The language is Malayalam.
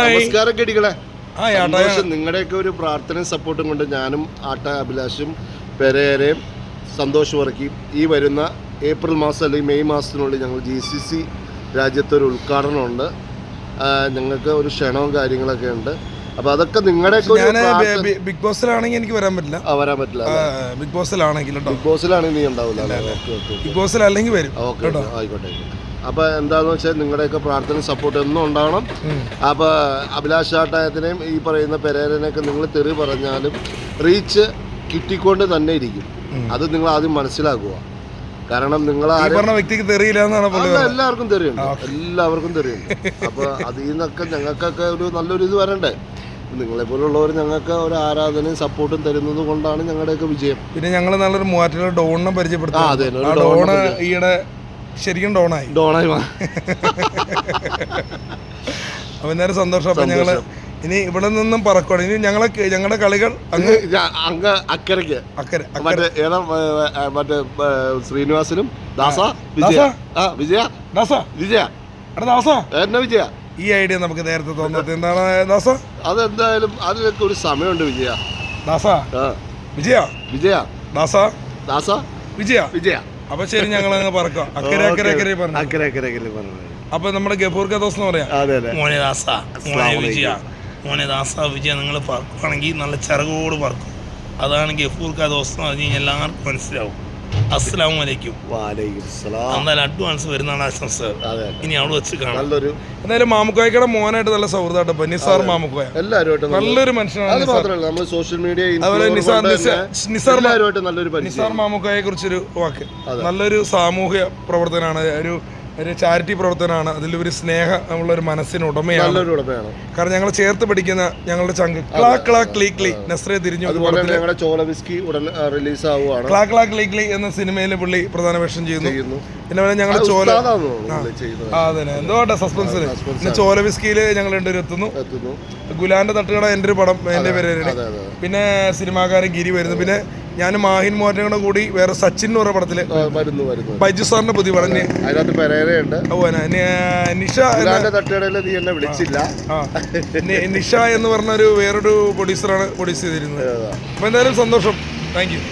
നമസ്കാരം കെടികളെ സന്തോഷം. നിങ്ങളുടെയൊക്കെ ഒരു പ്രാർത്ഥനയും സപ്പോർട്ടും കൊണ്ട് ഞാനും ആട്ട അഭിലാഷും പെരേരയും സന്തോഷ് വർക്കിയും ഈ വരുന്ന ഏപ്രിൽ മാസം അല്ലെങ്കിൽ മെയ് മാസത്തിനുള്ളിൽ ഞങ്ങൾ ജി സി സി രാജ്യത്തൊരു ഉദ്ഘാടനമുണ്ട്. ഞങ്ങൾക്ക് ഒരു ക്ഷണവും കാര്യങ്ങളൊക്കെ ഉണ്ട്. അപ്പോൾ അതൊക്കെ നിങ്ങളുടെ ബിഗ് ബോസിലാണെങ്കിൽ എനിക്ക് വരാൻ പറ്റില്ല. വരാൻ പറ്റില്ല ബിഗ് ബോസിലാണെങ്കിൽ ബിഗ് ബോസിലാണെങ്കിൽ നീ ഉണ്ടാവില്ല ബിഗ് ബോസിൽ ബിഗ് ബോസിലല്ലെങ്കിൽ വരും ഓക്കെ ആയിക്കോട്ടെ അപ്പോൾ എന്താണെന്ന് വെച്ചാൽ നിങ്ങളുടെയൊക്കെ പ്രാർത്ഥന സപ്പോർട്ട് എന്നും ഉണ്ടാവണം. അപ്പൊ അഭിലാഷ് ആട്ടായത്തിനെയും ഈ പറയുന്ന പെരേരനെയൊക്കെ നിങ്ങൾ തെറി പറഞ്ഞാലും റീച്ച് കിട്ടിക്കൊണ്ട് തന്നെ ഇരിക്കും. അത് നിങ്ങൾ ആദ്യം മനസ്സിലാക്കുക. കാരണം നിങ്ങൾ വ്യക്തിക്ക് എല്ലാവർക്കും തെറിയുണ്ട്. എല്ലാവർക്കും തെറിയുണ്ട്. അപ്പൊ അതിൽ നിന്നൊക്കെ ഞങ്ങൾക്കൊക്കെ ഒരു നല്ലൊരു ഇത് വരണ്ടേ? നിങ്ങളെ പോലുള്ളവർ ഞങ്ങൾക്ക് ഒരു ആരാധനയും സപ്പോർട്ടും തരുന്നത് കൊണ്ടാണ് ഞങ്ങളുടെയൊക്കെ വിജയം. പിന്നെ ഞങ്ങൾ നല്ലൊരു മൂവാറ്റിലെ ഡോണിനെ പരിചയപ്പെടുത്തി. ഡോണ് ഈയിടെ ശരിക്കും ഡോണായി. ഡോണായി അപ്പൊ എന്തായാലും സന്തോഷം. അപ്പൊ ഞങ്ങൾ ഇനി ഇവിടെ നിന്നും പറക്കണം ഇനി ഞങ്ങളെ ഞങ്ങളുടെ കളികൾ അങ്ങ് അങ്ങ് അക്കരയ്ക്ക്. അക്കരെ മറ്റേ ഏതാ മറ്റേ ശ്രീനിവാസനും ദാസ വിജയ. ദാസ? ആ വിജയ. ദാസ? വിജയ. എടാ ദാസ? എന്നെ വിജയ? ഈ ഐഡിയ നമുക്ക് നേരത്തെ തോന്നുന്നത്. എന്താണ് ദാസ? അതെന്തായാലും അതിനൊക്കെ ഒരു സമയമുണ്ട് വിജയ. ദാസ? വിജയ? വിജയ. ദാസ? ദാസ? വിജയ? വിജയ. അപ്പൊ ശരി ഞങ്ങൾ അങ്ങ് പറക്കാം. അക്കരെ അക്കരെ അക്കരെ പറഞ്ഞു. അക്കരെ അക്കരെ അക്കരെ പറഞ്ഞു. അപ്പൊ നമ്മുടെ ഗഫൂർ കഥോസ് എന്ന് പറയാം. മോനെ ദാസ മോനെ വിജയ. മോനെ ദാസ വിജയ നിങ്ങൾ പറക്കുകയാണെങ്കിൽ നല്ല ചിറകോട് പറക്കും. അതാണ് ഗഫൂർ കഥോസ് എന്ന് പറഞ്ഞു കഴിഞ്ഞാൽ എല്ലാവർക്കും മനസ്സിലാവും. അസ്സലാമു അലൈക്കും. എന്തായാലും അഡ്വാൻസ് വരുന്നതാണ് ആശംസ. അതെ ഇനി അവിടെ വെച്ച് കാണാം. നല്ലൊരു എന്തായാലും മാമുക്കോയക്കടെ മോനായിട്ട് നല്ല സൗഹൃദമായിട്ട് നിസാർ മാമുക്കോയ. എല്ലാവരും നല്ലൊരു മനുഷ്യനാണ് സോഷ്യൽ മീഡിയ അതുപോലെ നിസാർ നിസാർ നിസാർ മാമുക്കോയെ കുറിച്ചൊരു വാക്ക്. നല്ലൊരു സാമൂഹ്യ പ്രവർത്തനാണ് ഒരു ഒരു ചാരിറ്റി പ്രവർത്തനമാണ്. അതിലൊരു സ്നേഹം ഒരു മനസ്സിന് ഉടമയാണ്. നല്ലൊരു ഉടമയാണ്. കാരണം ഞങ്ങൾ ചേർത്ത് പഠിക്കുന്ന ഞങ്ങളുടെ ചങ്ക് ക്ലാ ക്ലാ ക്ലീ ക്ലീ നസ്രെ തിരിഞ്ഞു അതുപോലെ തന്നെ ഞങ്ങളുടെ ചോല വിസ്കി ഉടൻ റിലീസ് ആവുകയാണ് ക്ലാ ക്ലാ ക്ലീ ക്ലീ എന്ന സിനിമയിൽ പുള്ളി പ്രധാന വേഷം ചെയ്യുന്നു. ചെയ്യുന്നു. പിന്നെ പറഞ്ഞാൽ ഞങ്ങളുടെ ചോല ഉസ്താദാണെന്ന് തോന്നുന്നു ചെയ്യുന്നത്. ആ അതെ എന്തോട്ടെ സസ്പെൻസ് പിന്നെ ചോല വിസ്കിയിൽ ഞങ്ങൾ രണ്ടുപേരും എത്തുന്നു. എത്തുന്നു. ഗുലാന്റെ തട്ടുകട എന്റെ ഒരു പടം എന്റെ പേര് അതെ അതെ. പിന്നെ സിനിമാകാരൻ ഗിരി വരുന്നു. പിന്നെ ഞാൻ മാഹിൻ മോഹനോട് കൂടെ വേറെ സച്ചിൻ എന്ന് പറഞ്ഞ പടത്തിൽ വരുന്നു വരുന്നു. ബൈജു സാറിന്റെ പുതിയ പടം അതിനകത്ത് പെരേരയുണ്ട്. നിഷ തട്ടുകടയിൽ നീ എന്നെ വിളിച്ചില്ല. നിഷ എന്ന് പറഞ്ഞ ഒരു വേറൊരു പ്രൊഡ്യൂസറാണ് പ്രൊഡ്യൂസ് ചെയ്തിരുന്നത്. അപ്പൊ എന്തായാലും സന്തോഷം. Thank you